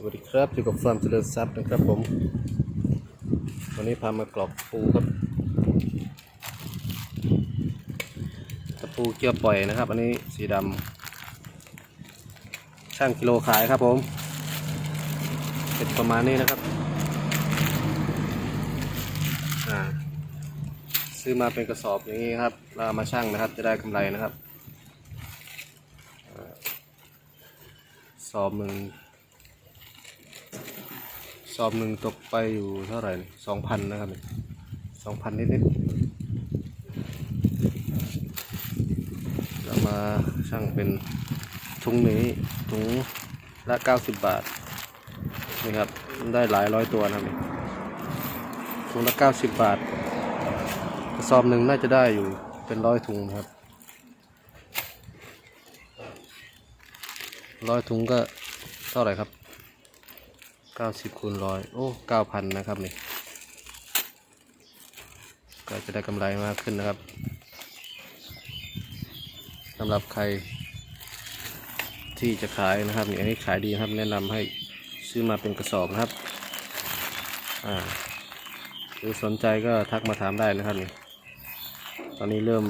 สวัสดีครับอยู่กับฟาร์มเจริญทรัพย์นะครับผม วันนี้พามากรอบปูครับตะปูเกียวปล่อยนะครับ อันนี้สีดำช่างกิโลขายครับผมเป็นประมาณนี้นะครับซื้อมาเป็นกระสอบอย่างนี้ครับเรามาช่างนะครับ จะได้กำไรนะครับสอบหนึ่ง สอบหนึ่งตกไปอยู่เท่าไหร่สองพันนะครับสองพันนิดๆเรามาช่างเป็นถุงนี้ถุงละเก้าสิบบาทนี่ครับได้หลายร้อยตัวนะครับนี่ถุงละเก้าสิบบาทกระสอบหนึ่งน่าจะได้อยู่เป็นร้อยถุงนะครับร้อยถุงก็เท่าไหร่ครับ เก้าสิบคูณร้อยโอ้เก้าพันนะครับนี่ก็จะได้กำไรมากขึ้นนะครับสำหรับใครที่จะขายนะครับนี่อันนี้ขายดีครับ แนะนำให้ซื้อมาเป็นกระสอบนะครับอ่าหรือสนใจก็ทักมาถามได้นะครับนี่ตอนนี้เริ่ม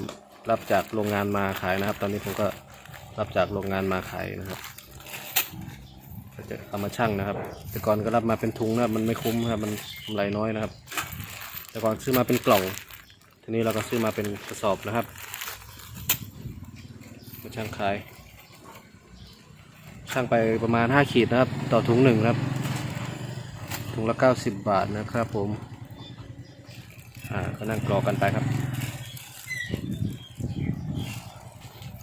รับจากโรงงานมาขายนะครับ ตอนนี้ผมก็รับจากโรงงานมาขายนะครับ จะเอามาชั่งนะครับ แต่ก่อนก็รับมาเป็นถุงนะครับมันไม่คุ้มครับมันกำไรน้อยนะครับ แต่ก่อนซื้อมาเป็นกล่อง ทีนี้เราก็ซื้อมาเป็นกระสอบนะครับ มาชั่งขายชั่งไปประมาณ 5 ขีดนะครับ ต่อถุงหนึ่งครับถุงละ 90 บาทนะครับผมอ่าก็นั่งกรอกันไปครับ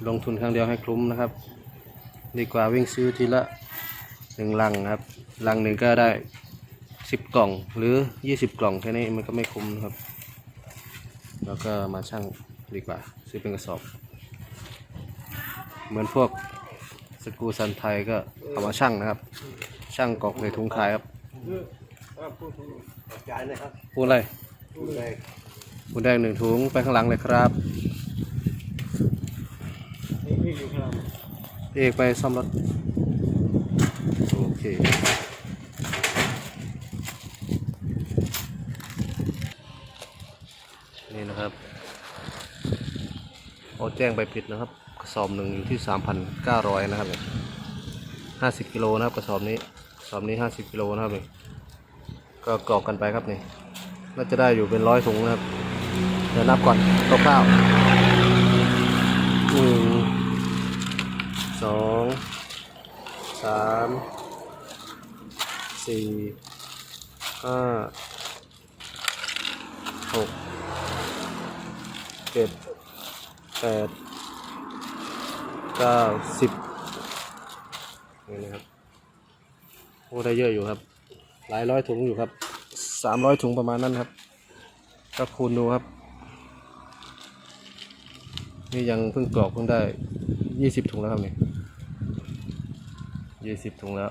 ลงทุนครั้งเดียวให้คลุ้มนะครับ ดีกว่าวิ่งซื้อทีละ หนึ่งลังนะครับลังหนึ่งก็ได้สิบกล่องหรือยี่สิบกล่องแค่นี้มันก็ไม่คุ้มนะครับ แล้วก็มาชั่งดีกว่า ซื้อเป็นกระสอบ เหมือนพวกสกรูสันไทยก็เอามาชั่งนะครับ ชั่งกรอกในถุงขายครับจานนะครับพูดอะไรดูเลยพูดแดงหนึ่งถุงไปข้างหลังเลยครับนี่พี่อยู่ข้างหลังพี่เอกไปซ่อมรถโอเค นี่นะครับเอาแจ้งไปผิดนะครับ กระสอบหนึ่งอยู่ที่สามพันเก้าร้อยนะครับห้าสิบกิโลนะครับกระสอบนี้กระสอบนี้ห้าสิบกิโลนะครับนี่ก็กรอกกันไปครับนี่น่าจะได้อยู่เป็นร้อยถุงนะครับ เดี๋ยวนับก่อนคร่าวๆหนึ่งสองสาม สี่ห้าหกเจ็ดแปดเก้าสิบนี่นะครับโอ้ได้เยอะอยู่ครับ หลายร้อยถุงอยู่ครับสามร้อยถุงประมาณนั้นครับ ก็คูณดูครับ นี่ยังเพิ่งกรอกเพิ่งได้ยี่สิบถุงแล้วครับนี่ยี่สิบถุงแล้ว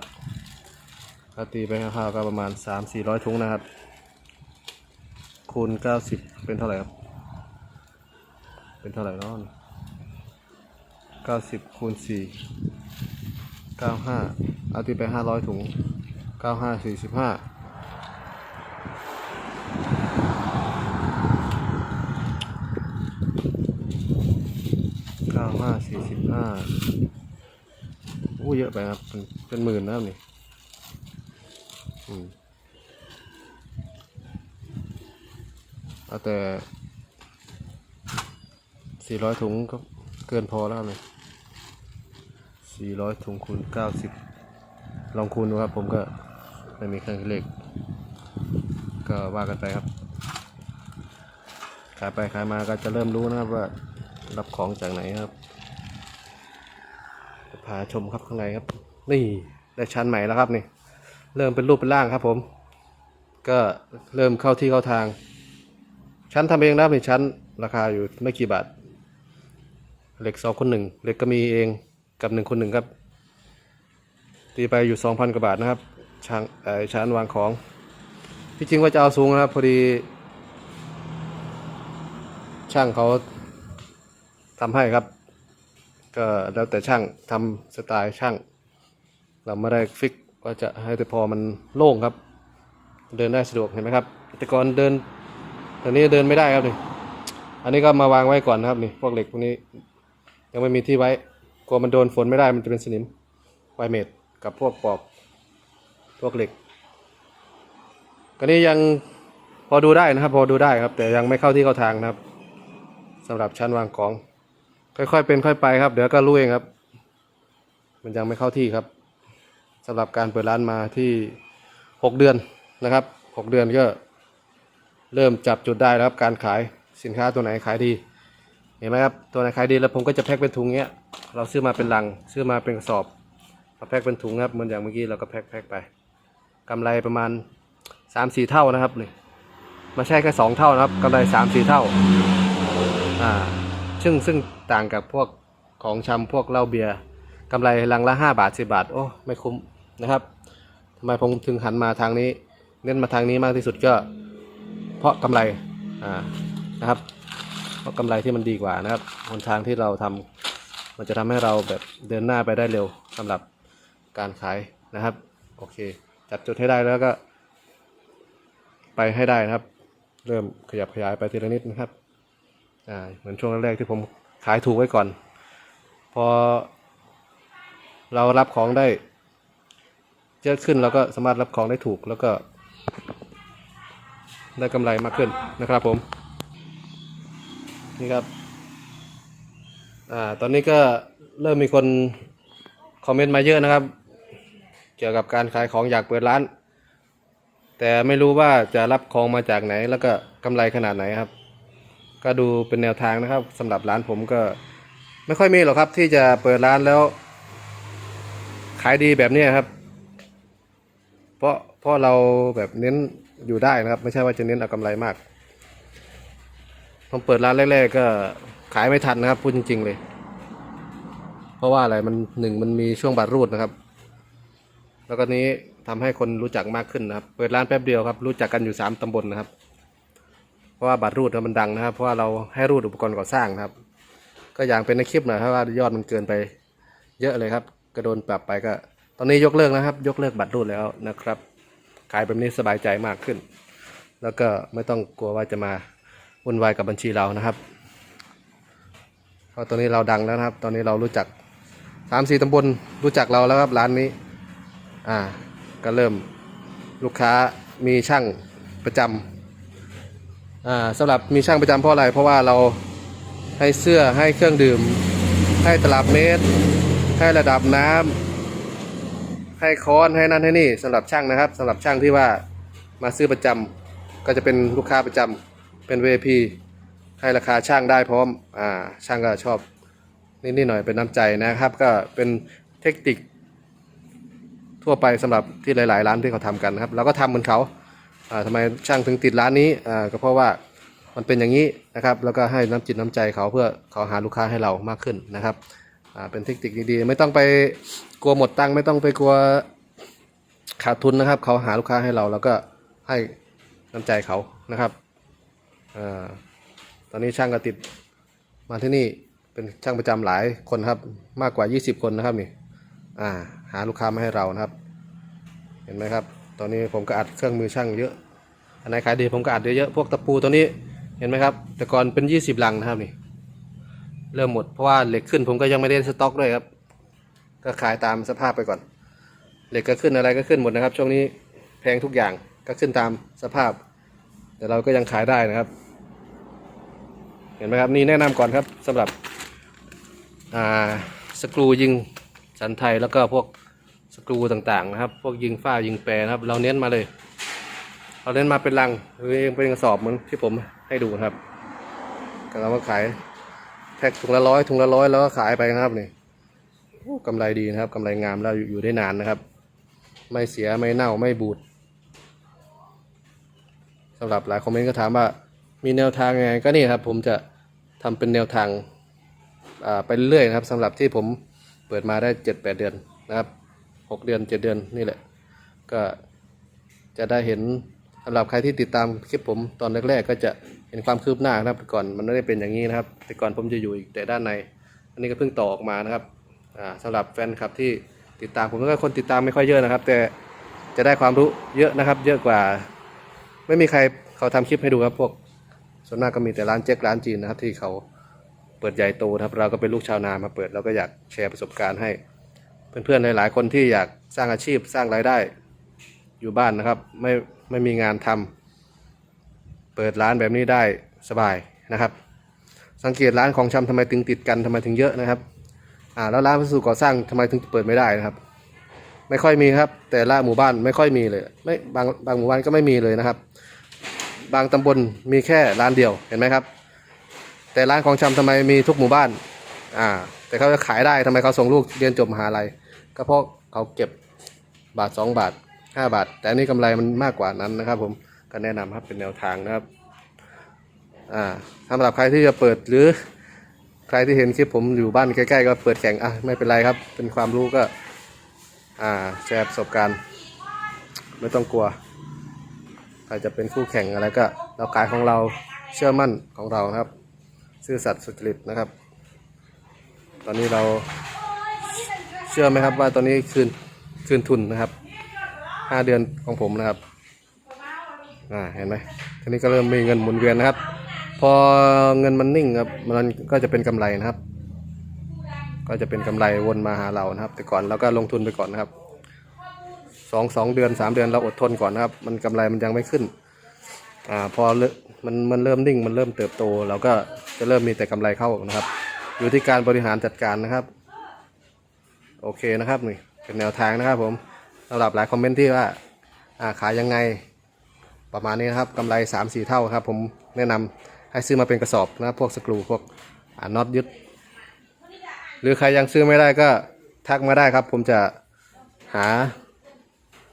ถ้าตีไปคร่าวๆก็ประมาณสามสี่ร้อยถุงนะครับ คูณเก้าสิบเป็นเท่าไหร่ครับ เป็นเท่าไหร่นาะเก้าสิบคูณสี่เก้าห้าเอาตีไปห้าร้อยถุงเก้าห้าสี่สิบห้าเก้าห้าสี่สิบห้าอู้เยอะไปครับ เป็นเป็นหมื่นนะครับนี่ เอาแต่สี่ร้อยถุงก็เกินพอแล้วครับนี่สี่ร้อยถุงคูณเก้าสิบลองคูณดูครับ ผมก็ไม่มีเครื่องคิดเลขก็ว่ากันไปครับ ขายไปขายมาก็จะเริ่มรู้นะครับว่ารับของจากไหนครับพาชมครับข้างในครับ นี่ได้ชั้นใหม่แล้วครับนี่ เริ่มเป็นรูปเป็นร่างครับผม ก็เริ่มเข้าที่เข้าทาง ชั้นทำเองนะครับนี่ชั้นราคาอยู่ไม่กี่บาท เหล็กสองคนหนึ่งเหล็กก็มีเองกับหนึ่งคนหนึ่งครับ ตีไปอยู่สองพันกว่าบาทนะครับช่างไอชั้นวางของ ที่จริงว่าจะเอาสูงนะครับ พอดี ช่างเขาทำให้ครับ ก็แล้วแต่ช่างทำสไตล์ช่าง เราไม่ได้ฟิก ก็จะให้แต่พอมันโล่งครับ เดินได้สะดวกเห็นไหมครับ แต่ก่อนเดินตอนนี้เดินไม่ได้ครับนี่อันนี้ก็มาวางไว้ก่อนนะครับนี่พวกเหล็กพวกนี้ ยังไม่มีที่ไว้กลัวมันโดนฝนไม่ได้มันจะเป็นสนิมไวเมดกับพวกปอกพวกเหล็กก็นี้ยังพอดูได้นะครับ พอดูได้ครับ แต่ยังไม่เข้าที่เข้าทางนะครับสำหรับชั้นวางของ ค่อยๆเป็นค่อยไปครับ เดี๋ยวก็รู้เองครับ มันยังไม่เข้าที่ครับ สำหรับการเปิดร้านมาที่หกเดือนนะครับหกเดือนก็เริ่มจับจุดได้แล้วครับการขายสินค้าตัวไหนขายดี เห็นไหมครับตัวไหนขายดีแล้วผมก็จะแพ็คเป็นถุงเงี้ย เราซื้อมาเป็นลัง ซื้อมาเป็นกระสอบมาแพ็คเป็นถุงครับเหมือนอย่างเมื่อกี้เราก็แพ็คแพ็คไปกำไรประมาณสามสี่เท่านะครับนี่ม่ใช่แค่สองเท่านะครับกำไรสามสี่เท่าอ่าซึ่งซึ่งต่างกับพวกของชำพวกเหล้าเบียร์กำไรลังละห้าบาทสิบาท โอ้ ไม่คุ้ม นะครับทำไมผมถึงหันมาทางนี้ เน้นมาทางนี้มากที่สุดก็ เพราะกำไรอ่านะครับ เพราะกำไรที่มันดีกว่านะครับหนทางที่เราทำมันจะทำให้เราแบบเดินหน้าไปได้เร็วสำหรับการขายนะครับโอเค จัดจุดให้ได้แล้วก็ ไปให้ได้นะครับ เริ่มขยับขยายไปทีละนิดนะครับอ่าเหมือนช่วงแรกๆที่ผมขายถูกไว้ก่อน พอเรารับของได้ เยอะขึ้นเราก็สามารถรับของได้ถูกแล้วก็ ได้กำไรมากขึ้นนะครับผม นี่ครับอ่าตอนนี้ก็เริ่มมีคนคอมเมนต์มาเยอะนะครับ เกี่ยวกับการขายของอยากเปิดร้าน แต่ไม่รู้ว่าจะรับของมาจากไหน แล้วก็กำไรขนาดไหนครับ ก็ดูเป็นแนวทางนะครับสำหรับร้านผมก็ไม่ค่อยมีหรอกครับที่จะเปิดร้านแล้ว ขายดีแบบนี้ครับ ราะเพราะเราแบบเน้นอยู่ได้นะครับ ไม่ใช่ว่าจะเน้นเอากำไรมากผมเปิดร้านแรกๆก็ขายไม่ทันนะครับพูดจริง ๆ เลย เพราะว่าอะไรมันหนึ่งมันมีช่วงบัตรรูดนะครับ แล้วก็นี้ทำให้คนรู้จักมากขึ้นนะครับ เปิดร้านแป๊บเดียวครับ รู้จักกันอยู่สามตำบลนะครับ เพราะว่าบัตรรูดมันดังนะครับ เพราะว่าเราให้รูดอุปกรณ์ก่อสร้างนะครับ ก็อย่างเป็นในคลิปหน่อยถ้าว่ายอดมันเกินไป เยอะเลยครับ ก็โดนปรับไปก็ ตอนนี้ยกเลิกนะครับ ยกเลิกบัตรรูดแล้วนะครับ ขายแบบนี้สบายใจมากขึ้น แล้วก็ไม่ต้องกลัวว่าจะมาวุ่นวายกับบัญชีเรานะครับเพราะตอนนี้เราดังแล้วนะครับ ตอนนี้เรารู้จักสามสี่ตำบลรู้จักเราแล้วครับร้านนี้ อ่า ก็เริ่มลูกค้ามีช่างประจำอ่าสำหรับมีช่างประจำเพราะอะไร เพราะว่าเราให้เสื้อให้เครื่องดื่ม ให้ตลับเมตร ให้ระดับน้ำ ให้ค้อนให้นั่นให้นี่สำหรับช่างนะครับสำหรับช่างที่ว่ามาซื้อประจำก็จะเป็นลูกค้าประจำเป็น VIP ให้ราคาช่างได้พร้อมอ่าช่างก็ชอบนิดๆหน่อยเป็นน้ำใจนะครับ ก็เป็นเทคนิคทั่วไปสำหรับที่หลาย ๆ ร้านที่เขาทำกันนะครับเราก็ทำเหมือนเขาอ่าทำไมช่างถึงติดร้านนี้อ่าก็เพราะว่ามันเป็นอย่างนี้นะครับ แล้วก็ให้น้ำจิตน้ำใจเขาเพื่อเขาหาลูกค้าให้เรามากขึ้นนะครับ อ่าเป็นเทคนิคดีๆ ไม่ต้องไปกลัวหมดตังค์ไม่ต้องไปกลัวขาดทุนนะครับ เขาหาลูกค้าให้เราแล้วก็ให้น้ำใจเขานะครับอ่าตอนนี้ช่างก็ติดมาที่นี่เป็นช่างประจำหลายคนครับ มากกว่า 20 คนนะครับนี่อ่าหาลูกค้ามาให้เรานะครับ เห็นไหมครับ ตอนนี้ผมก็อัดเครื่องมือช่างเยอะอันไหนขายดีผมก็อัดเยอะๆพวกตะปูตัวนี้เห็นไหมครับ แต่ก่อนเป็น 20 ลังนะครับนี่ เริ่มหมดเพราะว่าเหล็กขึ้นผมก็ยังไม่ได้สต็อกด้วยครับ ก็ขายตามสภาพไปก่อน เหล็กก็ขึ้นอะไรก็ขึ้นหมดนะครับ ช่วงนี้แพงทุกอย่างก็ขึ้นตามสภาพ แต่เราก็ยังขายได้นะครับ เห็นไหมครับนี่แนะนำก่อนครับสำหรับอ่าสกรูยิงสันไทยแล้วก็พวกสกรูต่างๆนะครับ พวกยิงฝ้ายิงแปรนะครับ เราเน้นมาเลยเราเน้นมาเป็นลังหรือเป็นกระสอบเหมือนที่ผมให้ดูนะครับก็เราก็ขาย พ็คถุงละร้อยถุงละร้อยแล้วก็ขายไปนะครับนี่โอ้กำไรดีนะครับกำไรงามแล้วอยู่ได้นานนะครับ ไม่เสียไม่เน่าไม่บูดสำหรับหลายคอมเมนต์ก็ถามว่ามีแนวทางไงก็นี่ครับ ผมจะทำเป็นแนวทางไปเรื่อยนะครับสำหรับที่ผมเปิดมาได้เจ็ดแปดเดือนนะครับหกเดือนเจ็ดเดือนนี่แหละ ก็จะได้เห็นสำหรับใครที่ติดตามคลิปผมตอนแรก ๆ ก็จะ เห็นความคืบหน้านะครับแต่ก่อนมันไม่ได้เป็นอย่างนี้นะครับ แต่ก่อนผมจะอยู่อีกแต่ด้านใน อันนี้ก็เพิ่งต่อออกมานะครับอ่าสำหรับแฟนคลับที่ติดตามผมก็คนติดตามไม่ค่อยเยอะนะครับ แต่จะได้ความรู้เยอะนะครับ เยอะกว่า ไม่มีใครเขาทำคลิปให้ดูครับพวกส่วนมากก็มีแต่ร้านเจ๊กร้านจีนนะครับ ที่เขาเปิดใหญ่โตนะครับ เราก็เป็นลูกชาวนามาเปิดเราก็อยากแชร์ประสบการณ์ให้ เพื่อนๆหลายๆคนที่อยากสร้างอาชีพสร้างรายได้อยู่บ้านนะครับ ไม่ไม่มีงานทำ เปิดร้านแบบนี้ได้สบายนะครับ สังเกตร้านของชำทำไมถึงติดกันทำไมถึงเยอะนะครับ อ่าแล้วร้านวัสดุก่อสร้างทำไมถึงเปิดไม่ได้นะครับ ไม่ค่อยมีครับ แต่ละหมู่บ้านไม่ค่อยมีเลย ไม่บางบางหมู่บ้านก็ไม่มีเลยนะครับ บางตำบลมีแค่ร้านเดียวเห็นไหมครับ แต่ร้านของชำทำไมมีทุกหมู่บ้าน อ่า แต่เขาจะขายได้ทำไมเขาส่งลูกเรียนจบมหาลัยก็เพราะเขาเก็บบาทสองบาทห้าบาท แต่อันนี้กำไรมันมากกว่านั้นนะครับผม ก็แนะนำครับเป็นแนวทางนะครับอ่าสำหรับใครที่จะเปิดหรือใครที่เห็นคลิปผมอยู่บ้านใกล้ๆก็เปิดแข่งอะไม่เป็นไรครับ เป็นความรู้ก็อ่าแชร์ประสบการณ์ ไม่ต้องกลัวใครจะเป็นคู่แข่งอะไรก็เราขายของเราเชื่อมั่นของเรานะครับ ซื่อสัตย์สุจริตนะครับ ตอนนี้เราเชื่อไหมครับว่าตอนนี้คืนคืนทุนนะครับห้าเดือนของผมนะครับ อ่าเห็นไหมทีนี้ก็เริ่มมีเงินหมุนเวียนนะครับ พอเงินมันนิ่งครับมันก็จะเป็นกำไรนะครับ ก็จะเป็นกำไรวนมาหาเรานะครับ แต่ก่อนเราก็ลงทุนไปก่อนนะครับสองสองเดือนสามเดือนเราอดทนก่อนนะครับ มันกำไรมันยังไม่ขึ้นอ่าพอมันมันเริ่มนิ่งมันเริ่มเติบโต เราก็จะเริ่มมีแต่กำไรเข้านะครับ อยู่ที่การบริหารจัดการนะครับ โอเคนะครับนี่เป็นแนวทางนะครับผมสำหรับหลายคอมเมนต์ที่ว่าอ่าขายยังไง ประมาณนี้นะครับกำไร3ามสี่เท่าครับ ผมแนะนำให้ซื้อมาเป็นกระสอบนะพวกสกรูพวกน็อตยึด หรือใครยังซื้อไม่ได้ก็ทักมาได้ครับ ผมจะหา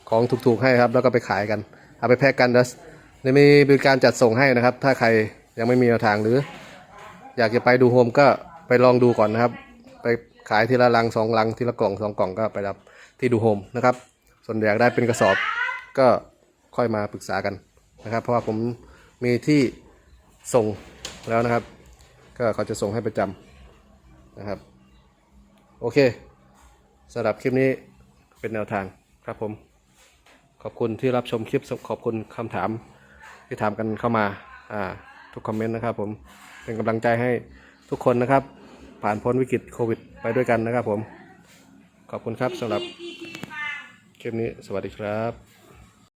ของถูกๆให้ครับ แล้วก็ไปขายกัน เอาไปแพ็กกันแล้วจะมีบริการจัดส่งให้นะครับ ถ้าใครยังไม่มีแนวทางหรือ อยากจะไปดูโฮมก็ไปลองดูก่อนนะครับ ไปขายทีละลังสองลังทีละกล่องสองกล่องก็ไปรับที่ดูโฮมนะครับ ส่วนอยากได้เป็นกระสอบก็ค่อยมาปรึกษากัน นะครับ เพราะว่าผมมีที่ส่งแล้วนะครับ ก็เขาจะส่งให้ประจำนะครับ โอเคสำหรับคลิปนี้เป็นแนวทางครับผม ขอบคุณที่รับชมคลิปขอบคุณคำถามที่ถามกันเข้ามาทุกคอมเมนต์นะครับผมเป็นกำลังใจให้ทุกคนนะครับ ผ่านพ้นวิกฤตโควิด ไปด้วยกันนะครับผม ขอบคุณครับสำหรับคลิปนี้สวัสดีครับ